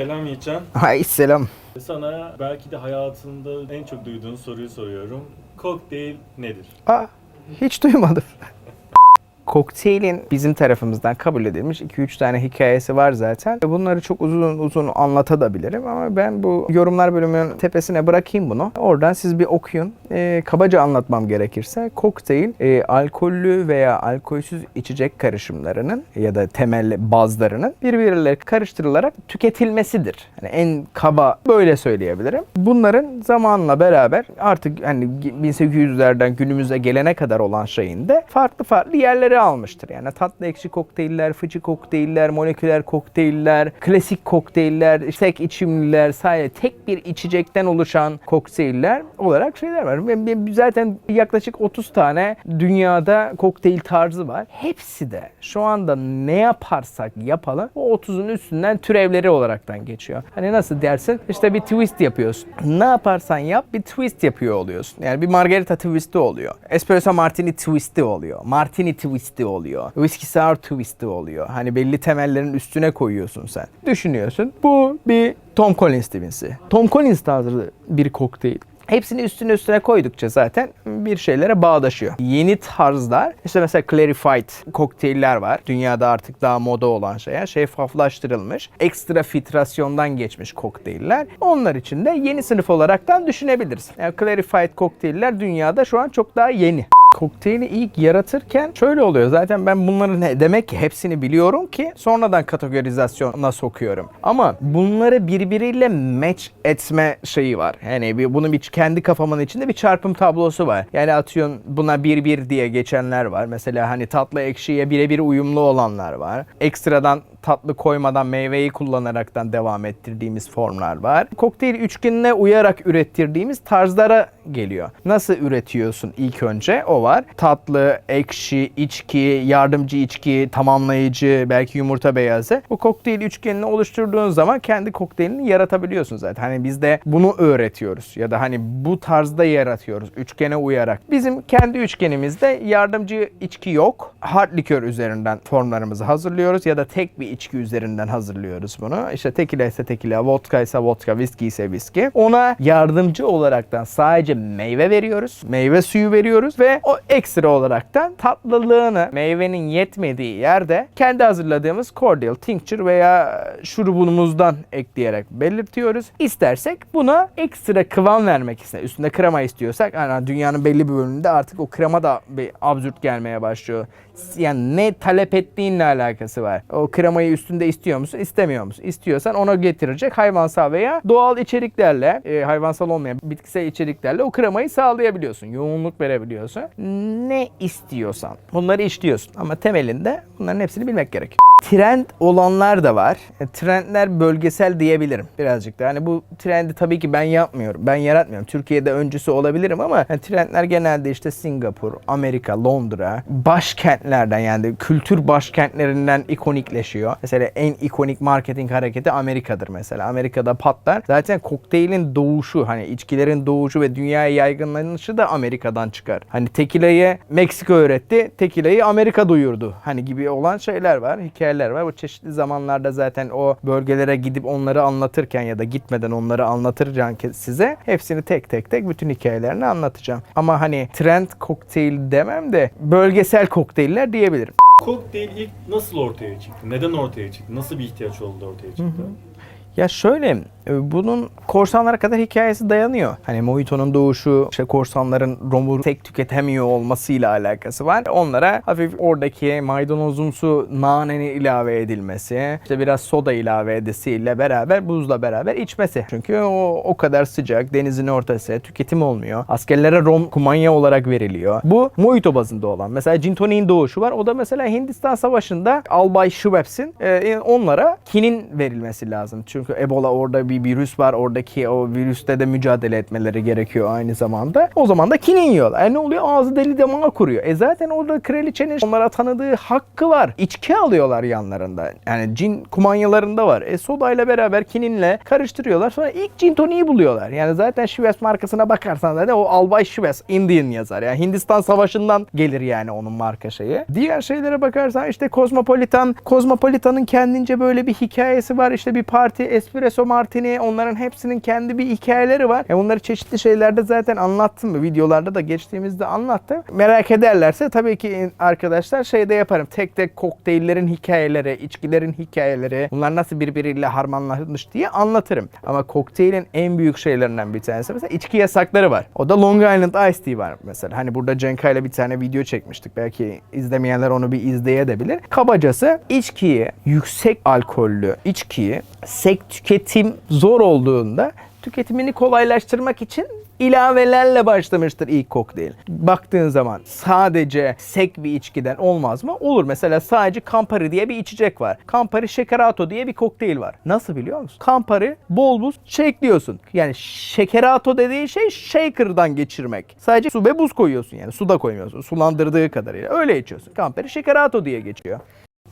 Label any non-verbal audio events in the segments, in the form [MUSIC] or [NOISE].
Selam Yiğitcan. Hay selam. Sana belki de hayatında en çok duyduğun soruyu soruyorum. Kokteyl nedir? Aa, hiç duymadım. Kokteylin bizim tarafımızdan kabul edilmiş 2-3 tane hikayesi var zaten. Bunları çok uzun uzun anlatabilirim ama ben bu yorumlar bölümünün tepesine bırakayım bunu. Oradan siz bir okuyun. Ee, kabaca anlatmam gerekirse kokteyl e, alkollü veya alkolsüz içecek karışımlarının ya da temel bazlarının birbirleriyle karıştırılarak tüketilmesidir. Hani en kaba böyle söyleyebilirim. Bunların zamanla beraber artık hani 1800'lerden günümüze gelene kadar olan şeyin de farklı farklı yerleri almıştır. Yani tatlı ekşi kokteyller, fıçı kokteyller, moleküler kokteyller, klasik kokteyller, tek içimliler, sadece tek bir içecekten oluşan kokteyller olarak şeyler var. Zaten yaklaşık 30 tane dünyada kokteyl tarzı var. Hepsi de şu anda ne yaparsak yapalım o 30'un üstünden türevleri olaraktan geçiyor. Hani nasıl dersin? İşte bir twist yapıyorsun. Ne yaparsan yap bir twist yapıyor oluyorsun. Yani bir margarita twisti oluyor. Espresso martini twisti oluyor. Martini twisti oluyor. Whiskey sour twisti oluyor. Hani belli temellerin üstüne koyuyorsun sen. Düşünüyorsun. Bu bir Tom Collins twinsi. Tom Collins tarzı bir kokteyl. Hepsini üstüne üstüne koydukça zaten bir şeylere bağdaşıyor. Yeni tarzlar işte mesela clarified kokteyller var. Dünyada artık daha moda olan şeyler. Şeffaflaştırılmış. Ekstra filtrasyondan geçmiş kokteyller. Onlar için de yeni sınıf olaraktan düşünebiliriz. Yani clarified kokteyller dünyada şu an çok daha yeni. Kokteyli ilk yaratırken şöyle oluyor. Zaten ben bunların ne demek ki hepsini biliyorum ki sonradan kategorizasyona sokuyorum. Ama bunları birbiriyle match etme şeyi var. Yani bir, bunun bir kendi kafamın içinde bir çarpım tablosu var. Yani atıyorsun buna bir bir diye geçenler var. Mesela hani tatlı ekşiye birebir uyumlu olanlar var. Ekstradan tatlı koymadan meyveyi kullanaraktan devam ettirdiğimiz formlar var. Kokteyl üçgenine uyarak ürettirdiğimiz tarzlara geliyor. Nasıl üretiyorsun ilk önce? O var. Tatlı, ekşi, içki, yardımcı içki, tamamlayıcı, belki yumurta beyazı. Bu kokteyl üçgenini oluşturduğun zaman kendi kokteylini yaratabiliyorsun zaten. Hani biz de bunu öğretiyoruz ya da hani bu tarzda yaratıyoruz üçgene uyarak. Bizim kendi üçgenimizde yardımcı içki yok. Hard likör üzerinden formlarımızı hazırlıyoruz ya da tek bir içki üzerinden hazırlıyoruz bunu. İşte tekila ise tekila, vodka ise vodka, viski ise viski. Ona yardımcı olaraktan sadece meyve veriyoruz. Meyve suyu veriyoruz ve o ekstra olaraktan tatlılığını meyvenin yetmediği yerde kendi hazırladığımız cordial, tincture veya şurubumuzdan ekleyerek belirtiyoruz. İstersek buna ekstra kıvam vermek ise üstünde krema istiyorsak yani dünyanın belli bir bölümünde artık o krema da bir absürt gelmeye başlıyor. Yani ne talep ettiğinle alakası var. O kremayı üstünde istiyor musun, istemiyor musun? İstiyorsan ona getirecek hayvansal veya doğal içeriklerle, e, hayvansal olmayan bitkisel içeriklerle o kremayı sağlayabiliyorsun. Yoğunluk verebiliyorsun. Ne istiyorsan bunları işliyorsun. Ama temelinde bunların hepsini bilmek gerekiyor. Trend olanlar da var. E, Trendler bölgesel diyebilirim birazcık da. Hani bu trendi tabii ki ben yapmıyorum. Ben yaratmıyorum. Türkiye'de öncüsü olabilirim ama yani trendler genelde işte Singapur, Amerika, Londra, başkentlerden yani kültür başkentlerinden ikonikleşiyor. Mesela en ikonik marketing hareketi Amerika'dır mesela. Amerika'da patlar. Zaten kokteylin doğuşu hani içkilerin doğuşu ve dünyaya yaygınlanışı da Amerika'dan çıkar. Hani tekilayı Meksika öğretti, tekilayı Amerika duyurdu. Hani gibi olan şeyler var, hikayeler var. Bu çeşitli zamanlarda zaten o bölgelere gidip onları anlatırken ya da gitmeden onları anlatırken size hepsini tek tek tek bütün hikayelerini anlatacağım. Ama hani trend kokteyl demem de bölgesel kokteyller diyebilirim. Kokteyl ilk nasıl ortaya çıktı? Neden ortaya çıktı? Nasıl bir ihtiyaç oldu ortaya çıktı? Ya şöyle e, bunun korsanlara kadar hikayesi dayanıyor. Hani Mojito'nun doğuşu, işte korsanların romu tek tüketemiyor olmasıyla alakası var. Onlara hafif oradaki maydanozumsu naneni ilave edilmesi, işte biraz soda ilave edilmesiyle beraber buzla beraber içmesi. Çünkü o o kadar sıcak, denizin ortası, tüketim olmuyor. Askerlere rom kumanya olarak veriliyor. Bu Mojito bazında olan. Mesela gin doğuşu var. O da mesela Hindistan Savaşı'nda Albay Schweppes'in e, onlara kinin verilmesi lazım. Çünkü Ebola orada bir virüs var. Oradaki o virüste de mücadele etmeleri gerekiyor aynı zamanda. O zaman da kinin yiyorlar. E ne oluyor? Ağzı deli damağa kuruyor. E zaten orada kraliçenin onlara tanıdığı hakkı var. İçki alıyorlar yanlarında. Yani cin kumanyalarında var. E sodayla beraber kininle karıştırıyorlar. Sonra ilk cin toniği buluyorlar. Yani zaten Schweppes markasına bakarsan zaten o Albay Schweppes Indian yazar. Yani Hindistan Savaşı'ndan gelir yani onun marka şeyi. Diğer şeylere bakarsan işte Cosmopolitan, Cosmopolitan'ın kendince böyle bir hikayesi var. İşte bir parti espresso martini onların hepsinin kendi bir hikayeleri var. E bunları çeşitli şeylerde zaten anlattım. Videolarda da geçtiğimizde anlattım. Merak ederlerse tabii ki arkadaşlar şeyde yaparım. Tek tek kokteyllerin hikayeleri, içkilerin hikayeleri, bunlar nasıl birbiriyle harmanlanmış diye anlatırım. Ama kokteylin en büyük şeylerinden bir tanesi mesela içki yasakları var. O da Long Island Ice Tea var mesela. Hani burada Cenka ile bir tane video çekmiştik. Belki izlemeyenler onu bir izleyebilir. Kabacası içkiyi, yüksek alkollü içkiyi sek tüketim zor olduğunda tüketimini kolaylaştırmak için ilavelerle başlamıştır ilk kokteyl. Baktığın zaman sadece sek bir içkiden olmaz mı? Olur. Mesela sadece Campari diye bir içecek var. Campari Shakerato diye bir kokteyl var. Nasıl biliyor musun? Campari bol buz shakeliyorsun. Yani Shakerato dediği şey shaker'dan geçirmek. Sadece su ve buz koyuyorsun yani. Suda koymuyorsun. Sulandırdığı kadarıyla. Öyle içiyorsun. Campari Shakerato diye geçiyor.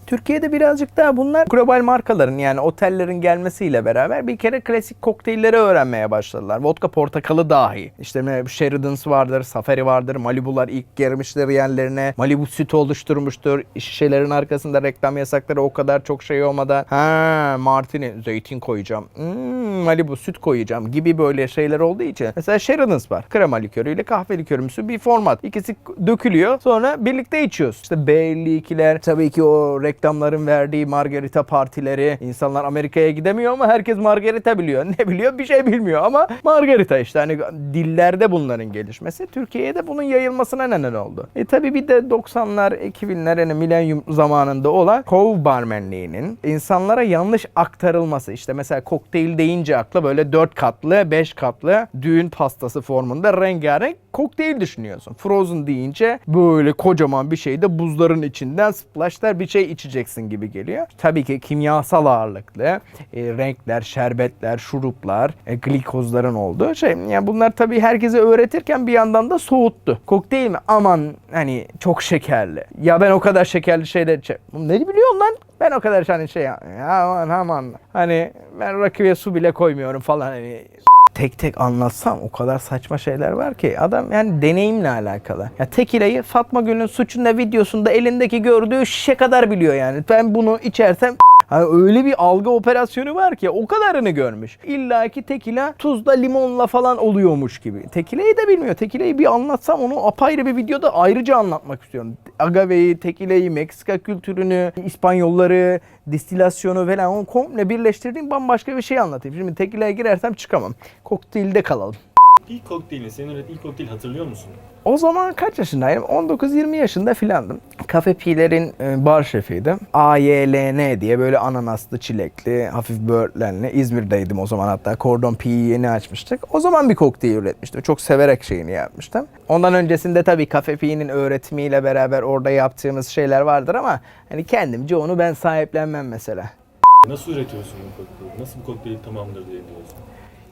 Türkiye'de birazcık daha bunlar global markaların yani otellerin gelmesiyle beraber bir kere klasik kokteylleri öğrenmeye başladılar. Vodka portakalı dahi. İşte Sheridan's vardır, Safari vardır, Malibu'lar ilk girmişler yerlerine. Malibu süt oluşturmuştur. Şişelerin arkasında reklam yasakları o kadar çok şey olmadan ha Martini zeytin koyacağım. Hmm, Malibu süt koyacağım gibi böyle şeyler olduğu için. Mesela Sheridan's var. Krema likörüyle kahve likörümsü bir format. İkisi dökülüyor. Sonra birlikte içiyoruz. İşte B52'ler tabii ki o reklamların verdiği margarita partileri. İnsanlar Amerika'ya gidemiyor ama herkes margarita biliyor. Ne biliyor? Bir şey bilmiyor ama margarita işte hani dillerde bunların gelişmesi Türkiye'ye de bunun yayılmasına neden oldu. E tabii bir de 90'lar 2000'ler hani milenyum zamanında olan kov barmenliğinin insanlara yanlış aktarılması. İşte mesela kokteyl deyince akla böyle 4 katlı, 5 katlı düğün pastası formunda rengarenk kokteyl düşünüyorsun. Frozen deyince böyle kocaman bir şeyde buzların içinden splashlar bir şey içeceksin gibi geliyor. Tabii ki kimyasal ağırlıklı e, renkler, şerbetler, şuruplar, e, glikozların olduğu şey. Yani bunlar tabii herkese öğretirken bir yandan da soğuttu. Kokteyl mi? Aman hani çok şekerli. Ya ben o kadar şekerli şeyler içe. Ne biliyorsun lan? Ben o kadar hani şey ya aman aman. Hani ben rakıya su bile koymuyorum falan hani tek tek anlatsam o kadar saçma şeyler var ki adam yani deneyimle alakalı. Ya tekilayı Fatma Gül'ün suçunda videosunda elindeki gördüğü şişe kadar biliyor yani. Ben bunu içersem Hani öyle bir algı operasyonu var ki o kadarını görmüş. İlla ki tekila tuzla limonla falan oluyormuş gibi. Tekileyi de bilmiyor. Tekileyi bir anlatsam onu apayrı bir videoda ayrıca anlatmak istiyorum. Agave'yi, tekileyi, Meksika kültürünü, İspanyolları, distilasyonu falan onu komple birleştirdiğim bambaşka bir şey anlatayım. Şimdi tekileye girersem çıkamam. Kokteylde kalalım. İlk kokteylin, senin ilk kokteyl hatırlıyor musun? O zaman kaç yaşındaydım? 19-20 yaşında filandım. Cafe Pi'lerin e, bar şefiydim. AYLN diye böyle ananaslı, çilekli, hafif böğürtlenli. İzmir'deydim o zaman hatta. Cordon Pi'yi yeni açmıştık. O zaman bir kokteyl üretmiştim. Çok severek şeyini yapmıştım. Ondan öncesinde tabii Cafe Pi'nin öğretimiyle beraber orada yaptığımız şeyler vardır ama hani kendimce onu ben sahiplenmem mesela. Nasıl üretiyorsun bu kokteyli? Nasıl bu kokteyl tamamdır diye diyorsun?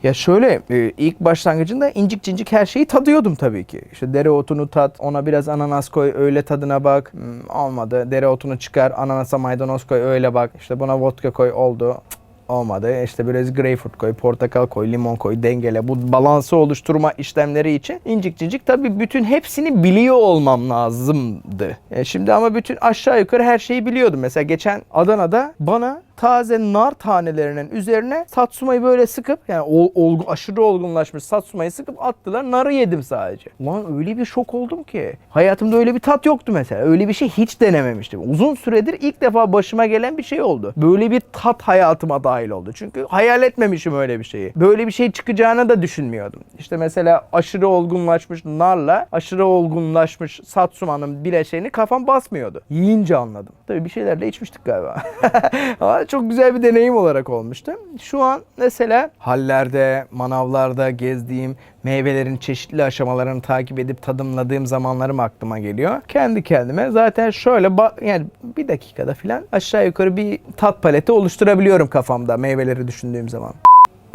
Ya şöyle e, ilk başlangıcında incik cincik her şeyi tadıyordum tabii ki. İşte dereotunu tat, ona biraz ananas koy, öyle tadına bak. Hmm, olmadı. Dereotunu çıkar, ananasa maydanoz koy, öyle bak. İşte buna vodka koy, oldu. Cık, Olmadı. İşte biraz greyfurt koy, portakal koy, limon koy, dengele. Bu balansı oluşturma işlemleri için incik cincik tabii bütün hepsini biliyor olmam lazımdı. E şimdi ama bütün aşağı yukarı her şeyi biliyordum. Mesela geçen Adana'da bana taze nar tanelerinin üzerine satsumayı böyle sıkıp yani ol, olgu, aşırı olgunlaşmış satsumayı sıkıp attılar. Narı yedim sadece. Lan öyle bir şok oldum ki. Hayatımda öyle bir tat yoktu mesela. Öyle bir şey hiç denememiştim. Uzun süredir ilk defa başıma gelen bir şey oldu. Böyle bir tat hayatıma dahil oldu. Çünkü hayal etmemişim öyle bir şeyi. Böyle bir şey çıkacağını da düşünmüyordum. İşte mesela aşırı olgunlaşmış narla aşırı olgunlaşmış satsumanın bileşeni kafam basmıyordu. Yiyince anladım. Tabii bir şeyler de içmiştik galiba. [LAUGHS] Ama çok güzel bir deneyim olarak olmuştu. Şu an mesela hallerde, manavlarda gezdiğim meyvelerin çeşitli aşamalarını takip edip tadımladığım zamanlarım aklıma geliyor. Kendi kendime zaten şöyle yani bir dakikada falan aşağı yukarı bir tat paleti oluşturabiliyorum kafamda meyveleri düşündüğüm zaman.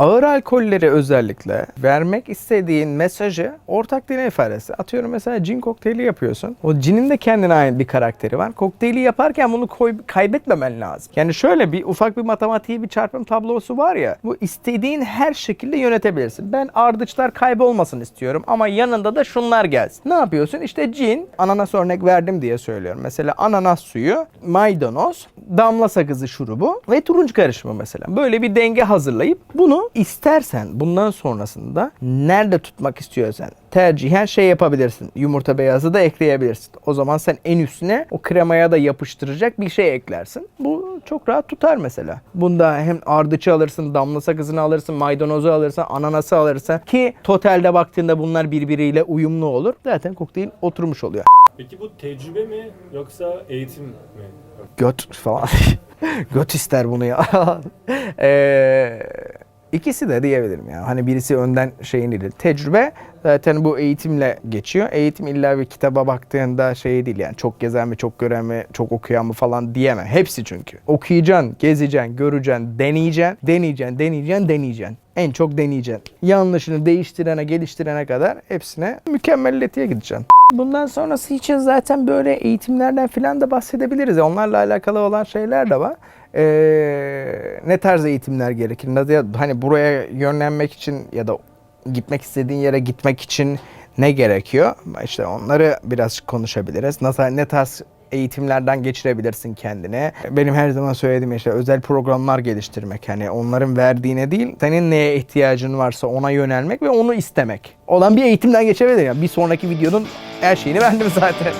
Ağır alkolleri özellikle vermek istediğin mesajı ortak deney ifadesi. Atıyorum mesela cin kokteyli yapıyorsun. O cinin de kendine ait bir karakteri var. Kokteyli yaparken bunu koy, kaybetmemen lazım. Yani şöyle bir ufak bir matematiği bir çarpım tablosu var ya. Bu istediğin her şekilde yönetebilirsin. Ben ardıçlar kaybolmasın istiyorum ama yanında da şunlar gelsin. Ne yapıyorsun? İşte cin, ananas örnek verdim diye söylüyorum. Mesela ananas suyu, maydanoz, damla sakızı şurubu ve turuncu karışımı mesela. Böyle bir denge hazırlayıp bunu istersen bundan sonrasında nerede tutmak istiyorsan tercihen şey yapabilirsin. Yumurta beyazı da ekleyebilirsin. O zaman sen en üstüne o kremaya da yapıştıracak bir şey eklersin. Bu çok rahat tutar mesela. Bunda hem ardıçı alırsın, damla sakızını alırsın, maydanozu alırsın, ananası alırsın ki totalde baktığında bunlar birbiriyle uyumlu olur. Zaten kokteyl oturmuş oluyor. Peki bu tecrübe mi yoksa eğitim mi? Göt falan. [LAUGHS] Göt ister bunu ya. Eee [LAUGHS] İkisi de diyebilirim ya. Hani birisi önden şeyin değil. Tecrübe zaten bu eğitimle geçiyor. Eğitim illa bir kitaba baktığında şey değil yani çok gezen mi, çok gören mi, çok okuyan mı falan diyemem. Hepsi çünkü. Okuyacaksın, gezeceksin, göreceksin, deneyeceksin, deneyeceksin, deneyeceksin, deneyeceksin. En çok deneyeceksin. Yanlışını değiştirene, geliştirene kadar hepsine mükemmelliyete gideceksin. Bundan sonrası için zaten böyle eğitimlerden filan da bahsedebiliriz. Onlarla alakalı olan şeyler de var. Ee, ne tarz eğitimler gerekir? Hani buraya yönlenmek için ya da gitmek istediğin yere gitmek için ne gerekiyor? İşte onları biraz konuşabiliriz. Nasıl ne tarz eğitimlerden geçirebilirsin kendine. Benim her zaman söylediğim işte özel programlar geliştirmek. Hani onların verdiğine değil, senin neye ihtiyacın varsa ona yönelmek ve onu istemek. Olan bir eğitimden geçebilir. Yani bir sonraki videonun her şeyini [LAUGHS] verdim zaten.